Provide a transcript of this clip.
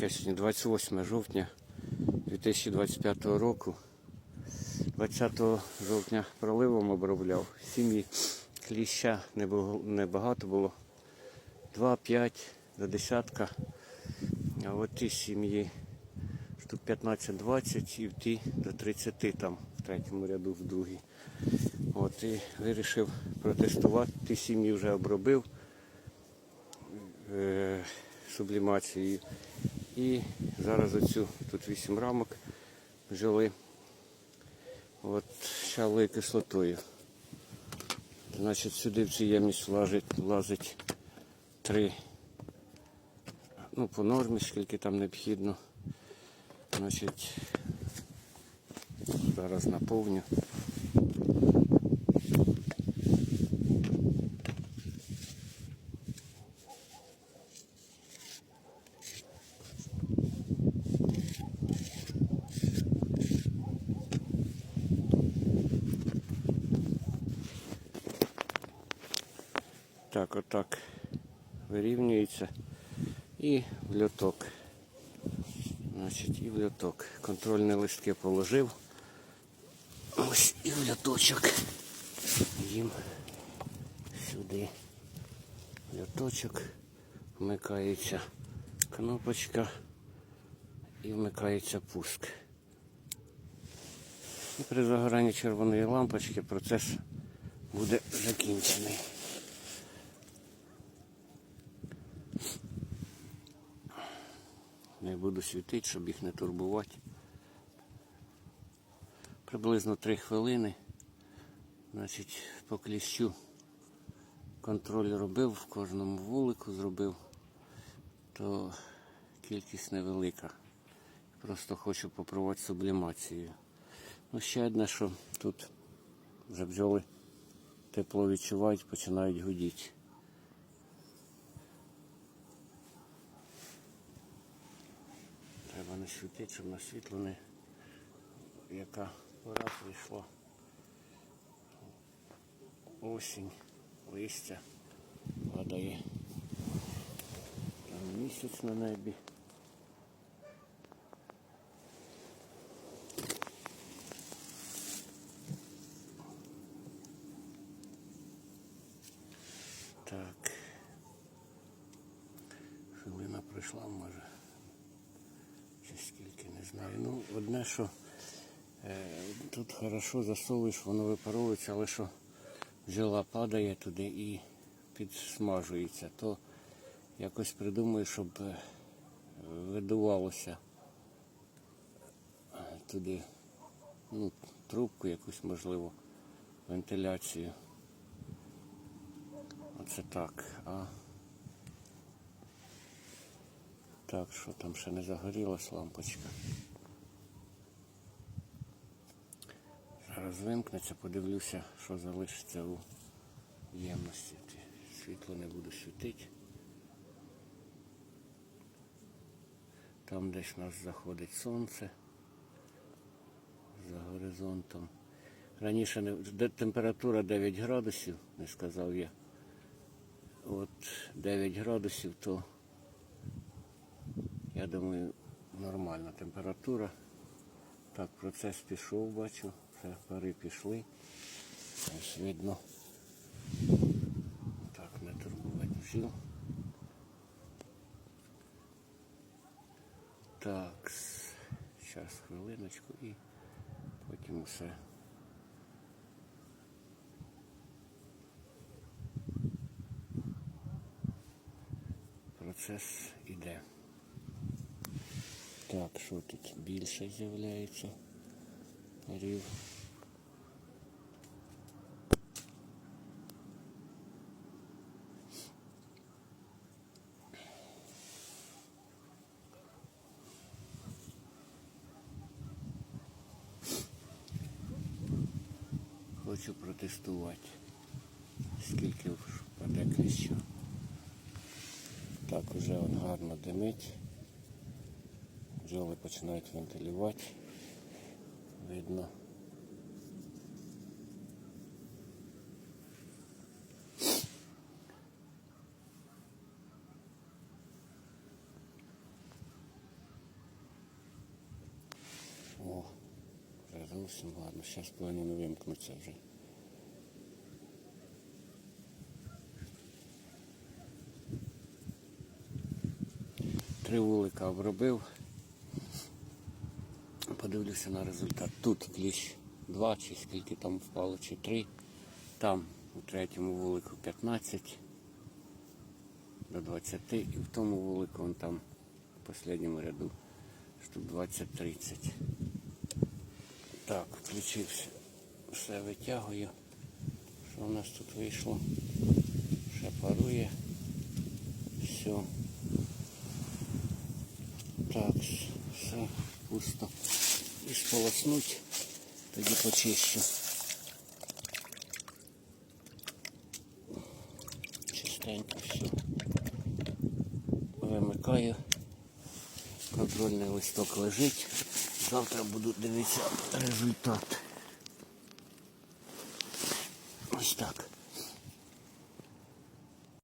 яке сьогодні 28 жовтня 2025 року. 20 жовтня проливом обробляв. Сім'ї кліща небаг- небагато було. 2-5 до десятка. А от ті сім'ї штук 15-20 і в ті до 30 там, в третьому ряду, в другій. От і вирішив протестувати. Ті сім'ї вже обробив е, сублімацією. І зараз оцю тут 8 рамок бджоли. От щавлою кислотою. Значить, сюди в цю ємність влазить, влазить три, ну, по нормі, скільки там необхідно. Значить, зараз наповню. Так, отак вирівнюється. І в льоток. Значить, і в льоток. Контрольні листки положив. Ось і в льоточок. Їм сюди. Льоточок. Вмикається кнопочка і вмикається пуск. І при загоранні червоної лампочки процес буде закінчений. Не буду світити, щоб їх не турбувати. Приблизно 3 хвилини. Значить, по кліщу контроль робив, в кожному вулику зробив, то кількість невелика. Просто хочу попробувати сублімацію. Ну, ще одне, що тут вже бджоли тепло відчувають, починають гудіти. Не на світло яка пора прийшла. Осінь, листя падає. Там місяць на небі. Так. Хвилина пройшла, може. Скільки, не знаю. Ну, одне, що е, тут хорошо засовуєш, воно випаровується, але що бджола падає туди і підсмажується, то якось придумаю, щоб е, видувалося туди ну, трубку якусь можливо, вентиляцію. Оце так. А так, що там ще не загорілась лампочка. Зараз вимкнеться, подивлюся, що залишиться у ємності. Світло не буду світити. Там десь у нас заходить сонце за горизонтом. Раніше не, температура 9 градусів, не сказав я. От 9 градусів, то я думаю, нормальна температура. Так, процес пішов, бачу, вже пари пішли. Ось видно. Так, не турбувати всю. Так, зараз хвилиночку і потім все. Процес іде. Так, що тут більше з'являється парів. Хочу протестувати, скільки впаде кліща. Так, уже гарно димить бджоли починають вентилювати. Видно. О, прорвався, ладно, зараз планіно вимкнуться вже. Три вулика обробив. Подивлюся на результат. Тут кліщ 2 чи скільки там впало, чи 3. Там у третьому вулику 15 до 20 і в тому вулику вон там в останньому ряду штук 20-30. Так, включився. Все витягую. Що у нас тут вийшло? Ще парує. Все. Так, все пусто. І сполоснуть, тоді почищу. Чистенько все. Вимикаю. Контрольний листок лежить. Завтра буду дивитися результат. Ось так.